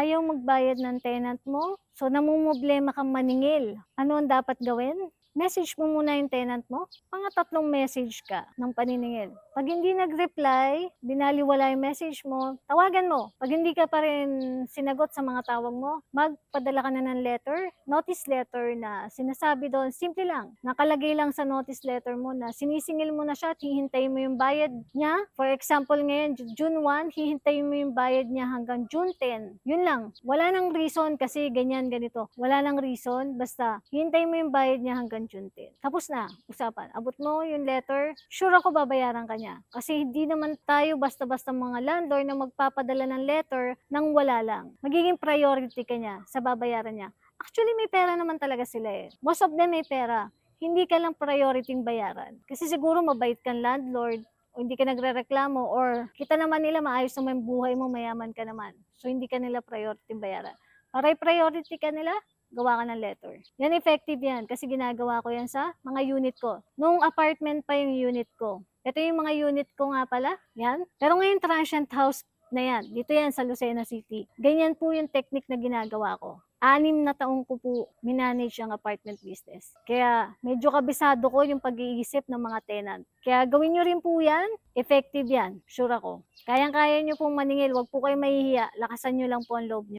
ayaw magbayad ng tenant mo, so namumblema kang maningil. Ano ang dapat gawin? Message mo muna yung tenant mo. Mga tatlong message ka ng paniningil. Pag hindi nag-reply, binaliwala yung message mo, tawagan mo. Pag hindi ka pa rin sinagot sa mga tawag mo, magpadala ka na ng letter, notice letter na sinasabi doon, simple lang. Nakalagay lang sa notice letter mo na sinisingil mo na siya at hihintayin mo yung bayad niya. For example ngayon, Ju- June 1, hihintayin mo yung bayad niya hanggang June 10. Yun lang. Wala nang reason kasi ganyan, ganito. Wala nang reason. Basta, hihintayin mo yung bayad niya hanggang June 10. Tapos na, usapan. Abot mo yung letter, sure ako babayaran ka niya. Kasi hindi naman tayo basta-basta mga landlord na magpapadala ng letter nang wala lang. Magiging priority ka niya sa babayaran niya. Actually, may pera naman talaga sila eh. Most of them may pera. Hindi ka lang priority bayaran. Kasi siguro mabait kang landlord, o hindi ka nagre-reklamo or kita naman nila maayos naman buhay mo, mayaman ka naman. So hindi ka nila priority bayaran. Para priority ka nila, gawa ka ng letter. Yan effective yan kasi ginagawa ko yan sa mga unit ko. Nung apartment pa yung unit ko. Ito yung mga unit ko nga pala. Yan. Pero ngayon transient house na yan. Dito yan sa Lucena City. Ganyan po yung technique na ginagawa ko. Anim na taong ko po minanage ang apartment business. Kaya medyo kabisado ko yung pag-iisip ng mga tenant. Kaya gawin nyo rin po yan. Effective yan. Sure ako. Kayang-kaya nyo pong maningil. Huwag po kayo mahihiya. Lakasan nyo lang po ang loob nyo.